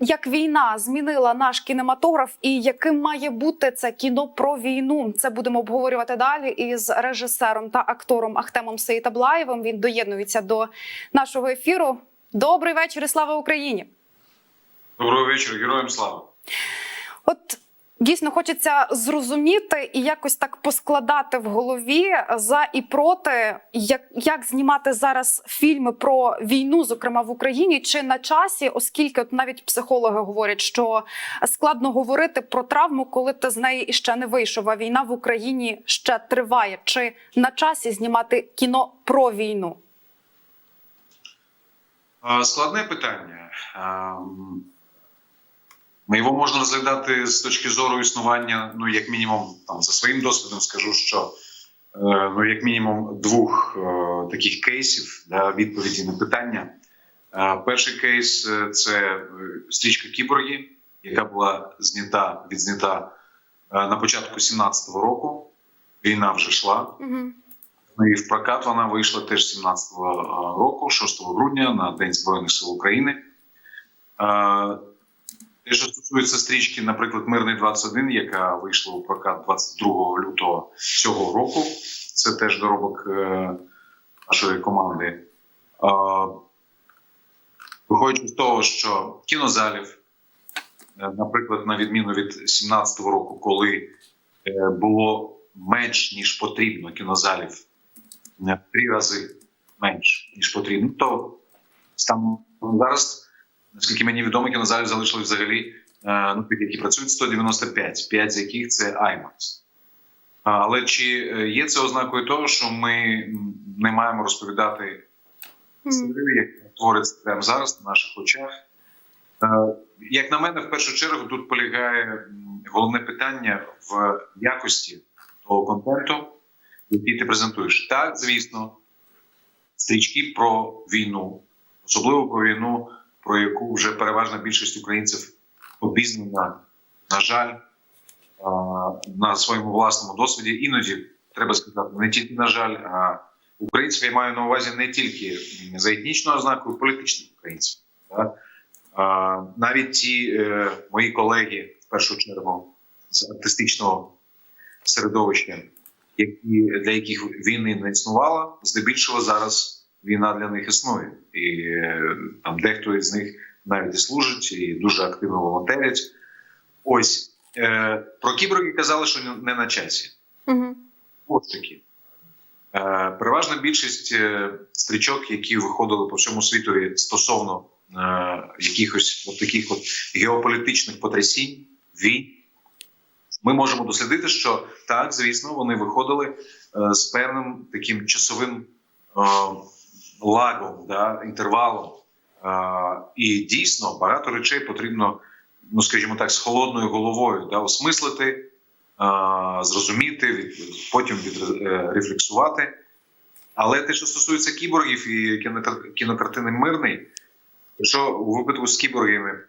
Як війна змінила наш кінематограф, і яким має бути це кіно про війну? Це будемо обговорювати далі із режисером та актором Ахтемом Сейтаблаєвим. Він доєднується до нашого ефіру. Добрий вечір і слава Україні! Доброго вечора, героям слава. От дійсно хочеться зрозуміти і якось так поскладати в голові за і проти, як, як знімати зараз фільми про війну, зокрема в Україні, чи на часі, оскільки от навіть психологи говорять, що складно говорити про травму, коли ти з неї іще не вийшов. А війна в Україні ще триває. Чи на часі знімати кіно про війну? Складне питання. Ам, Його можна розглядати з точки зору існування, ну, як мінімум, там за своїм досвідом скажу, що е, ну, як мінімум двох е, таких кейсів да, відповіді на питання. Е, Перший кейс е, це е, стрічка Кіборги, яка була знята, відзнята е, на початку 17-го року. Війна вже йшла. Угу. Ну і в прокат вона вийшла теж 17-го року, 6 грудня, на День Збройних сил України. Е, Те, що стосується стрічки, наприклад, Мирний 21, яка вийшла у прокат 22 лютого цього року, це теж доробок е, нашої команди. Виходячи з того, що кінозалів, е, наприклад, на відміну від 17-го року, коли е, було менш ніж потрібно кінозалів три рази менш ніж потрібно, то там зараз, наскільки мені відомо, кінозалів залишили взагалі е, ну, тих, які працюють 195, 5 з яких це IMAX. Але чи е, є це ознакою того, що ми не маємо розповідати історію, яка твориться прямо зараз на наших очах? Е, Як на мене, в першу чергу тут полягає головне питання в якості того контенту, який ти презентуєш. Так, звісно, стрічки про війну, особливо про війну, про яку вже переважна більшість українців обізнана, на жаль, на своєму власному досвіді. Іноді треба сказати, не тільки на жаль, а українців я маю на увазі не тільки за етнічною ознакою, політичних українців. Навіть ті е, мої колеги, в першу чергу, з артистичного середовища, які для яких війни не існувала, здебільшого зараз війна для них існує, і е, там дехто із них навіть і служить, і дуже активно волонтерять. Ось е, про кіборги казали, що не на часі. Угу. Ось такі. Е, переважна більшість е, стрічок, які виходили по всьому світові стосовно е, якихось от таких от геополітичних потрясінь, війн, ми можемо дослідити, що так, звісно, вони виходили е, з певним таким часовим е, лагом, да, інтервалом. Е, і дійсно багато речей потрібно, ну скажімо так, з холодною головою да, осмислити, е, зрозуміти, потім відрефлексувати. Але те, що стосується кіборгів і кінокар- кінокартини Мирний, що у випадку з кіборгами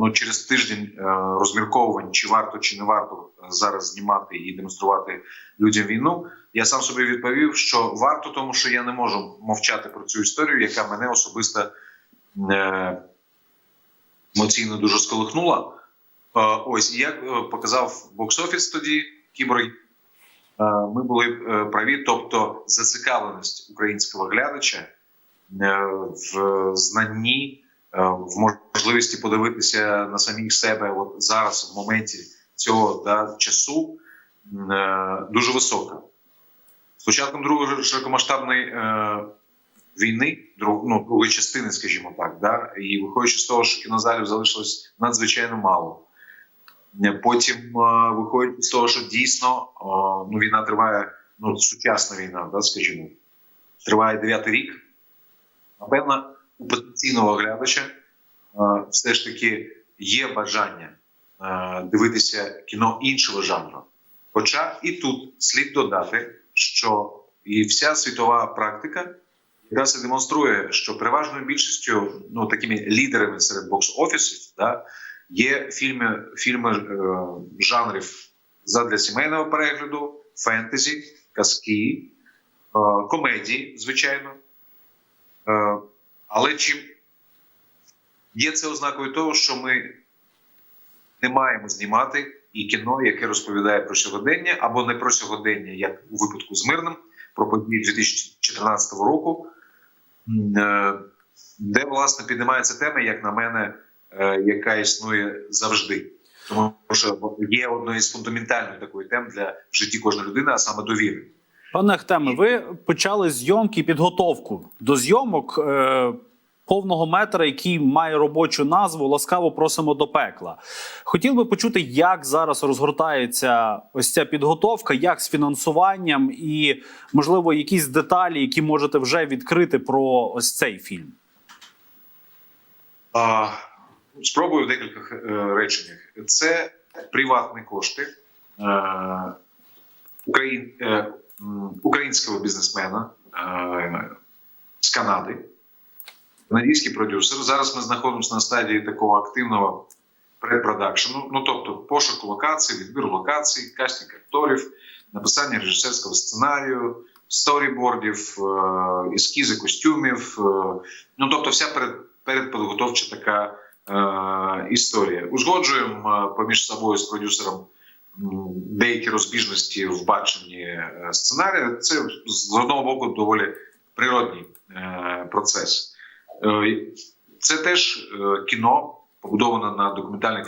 ну через тиждень е, розмірковувань, чи варто чи не варто зараз знімати і демонструвати людям війну. Я сам собі відповів, що варто, тому що я не можу мовчати про цю історію, яка мене особисто е, емоційно дуже сколихнула. Е, ось як е, показав бокс-офіс тоді кіборги. е, Ми були е, праві, тобто зацікавленість українського глядача е, в знанні е, в можливості подивитися на самих себе от зараз, в моменті цього да, часу, е, дуже висока. З початком другої широкомасштабної е, війни, друг, ну, другої частини, скажімо так, да, і виходячи з того, що кінозалів залишилось надзвичайно мало. Е, Потім, е, виходячи з того, що дійсно е, ну, війна триває, ну, сучасна війна, да, скажімо, триває дев'ятий рік. Напевно, потенційного глядача все ж таки є бажання дивитися кіно іншого жанру. Хоча і тут слід додати, що і вся світова практика якраз і демонструє, що переважною більшістю ну такими лідерами серед бокс-офісів да, є фільми, фільми е, жанрів задля сімейного перегляду, фентезі, казки, е, комедії, звичайно. Але чи є це ознакою того, що ми не маємо знімати і кіно, яке розповідає про сьогодення, або не про сьогодення, як у випадку з мирним, про події 2014 року, е, де власне піднімається тема, як на мене, е, яка існує завжди. Тому що є одною з фундаментальних такої тем для в житті кожної людини, а саме довіри. Пане Ахтеме, ви почали зйомки, підготовку до зйомок е, повного метра, який має робочу назву Ласкаво просимо до пекла. Хотів би почути, як зараз розгортається ось ця підготовка, як з фінансуванням, і можливо якісь деталі, які можете вже відкрити про ось цей фільм. А, спробую в декількох е, реченнях. Це приватні кошти е, україн, е, українського бізнесмена з Канади, канадський продюсер. Зараз ми знаходимося на стадії такого активного предпродакшену, ну тобто пошуку локацій, відбір локацій, кастинг акторів, написання режисерського сценарію, сторібордів, е, ескізи костюмів. е, Ну тобто, вся перед, передподготовча така е, історія. Узгоджуємо поміж собою з продюсером деякі розбіжності в баченні е, сценарія. Це з одного боку доволі природній е, процес. Е, Це теж кіно, побудоване на документальних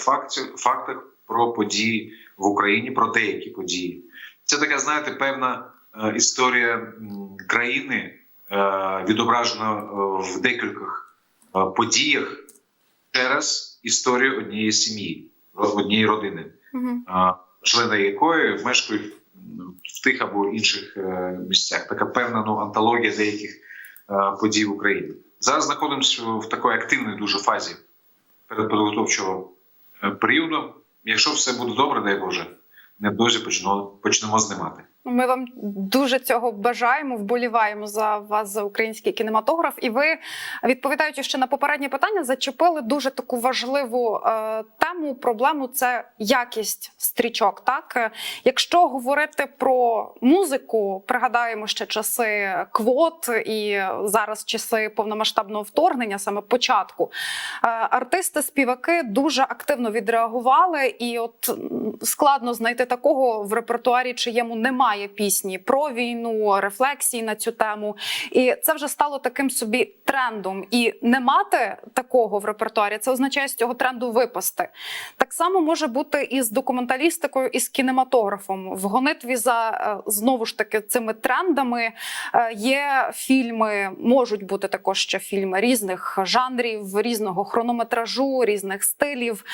фактах, про події в Україні, про деякі події. Це така, знаєте, певна історія країни, відображена в декількох подіях через історію однієї сім'ї, однієї родини, Угу. е, члени якої мешкають в тих або інших е, місцях. Така певна ну, антологія деяких е, подій в Україні. Зараз знаходимося в такій активній дуже фазі передподготовчого е, періоду. Якщо все буде добре, дай Боже, невдовзі почнемо, почнемо знімати. Ми вам дуже цього бажаємо, вболіваємо за вас за український кінематограф. І ви, відповідаючи ще на попереднє питання, зачепили дуже таку важливу е, тему. Проблему це якість стрічок. Так, якщо говорити про музику, пригадаємо ще часи квот і зараз часи повномасштабного вторгнення, саме початку. Е, артисти, співаки дуже активно відреагували, і от складно знайти такого в репертуарі, чиєму немає пісні про війну, рефлексії на цю тему. І це вже стало таким собі трендом. І не мати такого в репертуарі це означає з цього тренду випасти. Так само може бути і з документалістикою, і з кінематографом. В гонитві за е, знову ж таки цими трендами е, є фільми, можуть бути також ще фільми різних жанрів, різного хронометражу, різних стилів.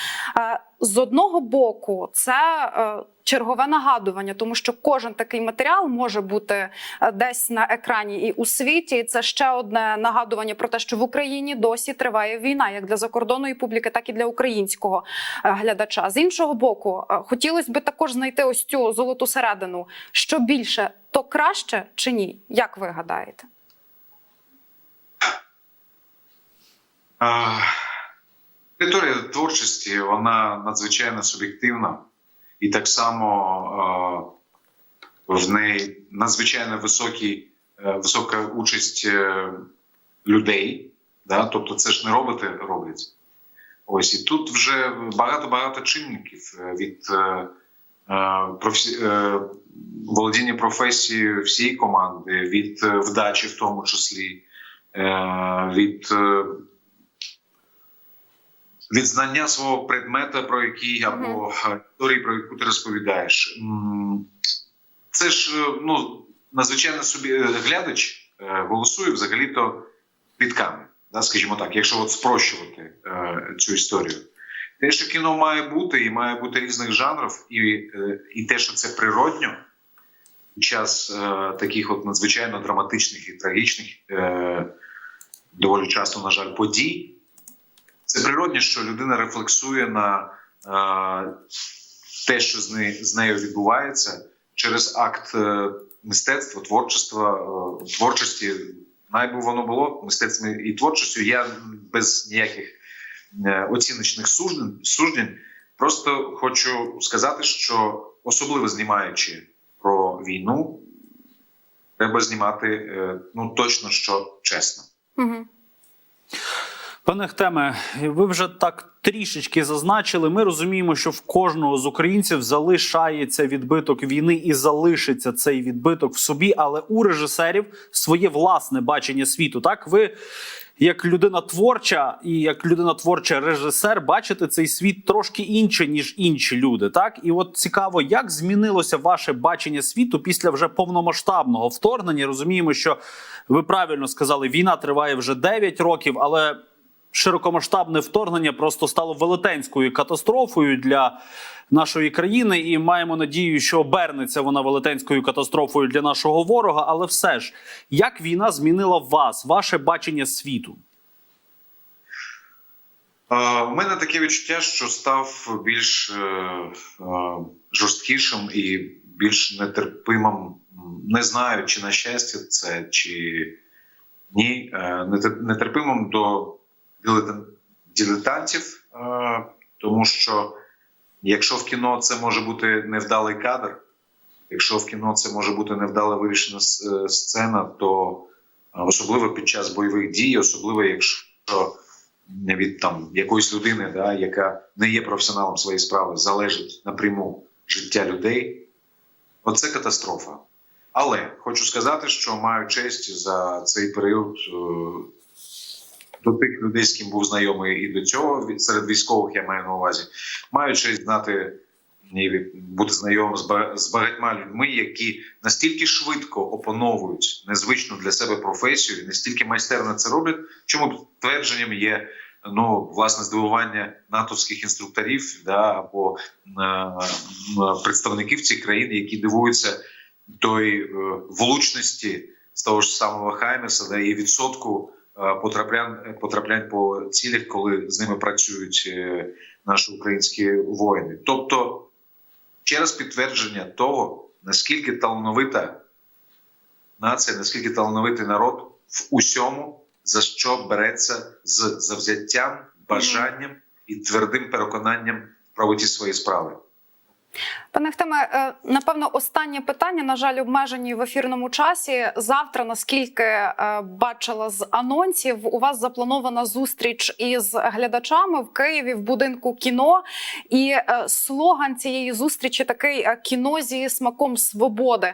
З одного боку, це е, чергове нагадування, тому що кожен такий матеріал може бути е, десь на екрані і у світі. І це ще одне нагадування про те, що в Україні досі триває війна, як для закордонної публіки, так і для українського е, глядача. З іншого боку, хотілося б також знайти ось цю золоту середину. Що більше, то краще чи ні? Як ви гадаєте? А, Територія творчості вона надзвичайно суб'єктивна, і так само а, в неї надзвичайно високий, е, висока участь е, людей. Да? Тобто це ж не роботи роблять. Ось і тут вже багато-багато чинників е, від е, е, професі... е, володіння професією всієї команди, від е, вдачі, в тому числі, е, від. е, від знання свого предмета, про який або е, історії, про яку ти розповідаєш. Це ж е, ну, надзвичайно собі е, глядач голосує взагалі-то підками, да, скажімо так, якщо от спрощувати е, цю історію. Те, що кіно має бути, і має бути різних жанрів, і, е, і те, що це природньо, під час е, таких от надзвичайно драматичних і трагічних, е, доволі часто, на жаль, подій. Це природне, що людина рефлексує на е, те, що з, нею, з нею відбувається, через акт е, мистецтва, творчества, е, творчості. Найби воно було мистецтвом і творчістю. Я без ніяких е, оціночних суждень, суждень просто хочу сказати, що особливо знімаючи про війну, треба знімати е, ну точно що чесно. Угу. Пане Хтеме, ви вже так трішечки зазначили. Ми розуміємо, що в кожного з українців залишається відбиток війни і залишиться цей відбиток в собі, але у режисерів своє власне бачення світу. Так, ви як людина творча і як людина творча режисер, бачите цей світ трошки інше, ніж інші люди. Так, і от цікаво, як змінилося ваше бачення світу після вже повномасштабного вторгнення. Розуміємо, що ви правильно сказали, війна триває вже 9 років, але широкомасштабне вторгнення просто стало велетенською катастрофою для нашої країни, і маємо надію, що обернеться вона велетенською катастрофою для нашого ворога. Але все ж, як війна змінила вас, ваше бачення світу? У мене таке відчуття, що став більш е, е, жорсткішим і більш нетерпимим. Не знаю, чи на щастя це, чи ні. е, нетер- Нетерпимим до дилетантів, е, тому що якщо в кіно це може бути невдалий кадр, якщо в кіно це може бути невдало вирішена е, сцена, то особливо під час бойових дій, особливо якщо від там якоїсь людини, да, яка не є професіоналом своєї справи, залежить напряму життя людей. Оце катастрофа. Але хочу сказати, що маю честь за цей період е, до тих людей, з ким був знайомий і до цього, серед військових я маю на увазі, маю честь знати і бути знайомим з ба- з багатьма людьми, які настільки швидко опановують незвичну для себе професію, і настільки майстерно це роблять. Чому твердженням є ну власне здивування натовських інструкторів да, або е, представників цих країн, які дивуються той е, влучності з того ж самого Хаймеса, да, і відсотку потраплянь, потраплянь по цілях, коли з ними працюють е, наші українські воїни. Тобто, через підтвердження того, наскільки талановита нація, наскільки талановитий народ в усьому, за що береться з завзяттям, бажанням і твердим переконанням в правоті своєї справи. Пане Хтеме, е, напевно, останнє питання. На жаль, обмежені в ефірному часі. Завтра, наскільки е, бачила з анонсів, у вас запланована зустріч із глядачами в Києві в будинку кіно. І е, слоган цієї зустрічі такий кіно зі смаком свободи.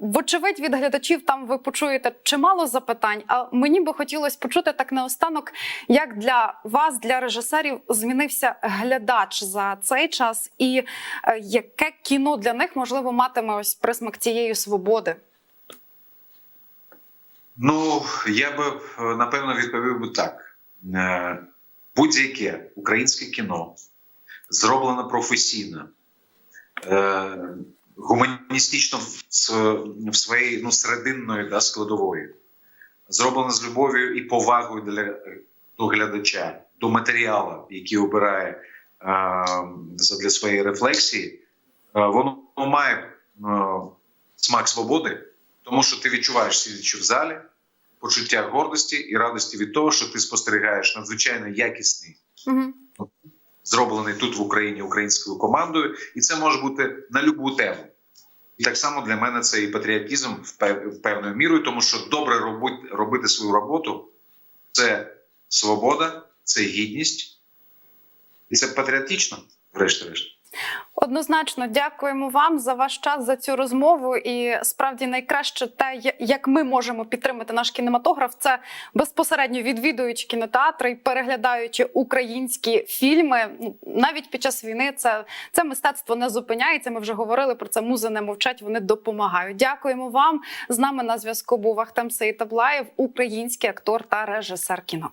Вочевидь, від глядачів там ви почуєте чимало запитань. А мені би хотілося почути так наостанок, як для вас, для режисерів, змінився глядач за цей час, і е, яке кіно для них можливо матиме ось присмак цієї свободи? Ну, я би е, напевно відповів би так: Е, будь-яке українське кіно зроблено професійно, е, гуманістично в, своїй ну, серединної да, складової, зроблено з любов'ю і повагою для, до глядача, до матеріалу, який обирає для своєї рефлексії, воно має е, смак свободи, тому що ти відчуваєш, сидячи в залі, почуття гордості і радості від того, що ти спостерігаєш надзвичайно якісний, зроблений тут в Україні українською командою, і це може бути на любу тему. І так само для мене це і патріотизм в в певною мірою, тому що добре робити, робити свою роботу це свобода, це гідність, і це патріотично, врешті-решт. Однозначно, дякуємо вам за ваш час за цю розмову. І справді найкраще те, як ми можемо підтримати наш кінематограф, це безпосередньо відвідуючи кінотеатри і переглядаючи українські фільми. Ну, Навіть під час війни це, це мистецтво не зупиняється. Ми вже говорили про це. Музи не мовчать. Вони допомагають. Дякуємо вам. З нами на зв'язку був Ахтем Сеїтаблаєв, український актор та режисер кіно.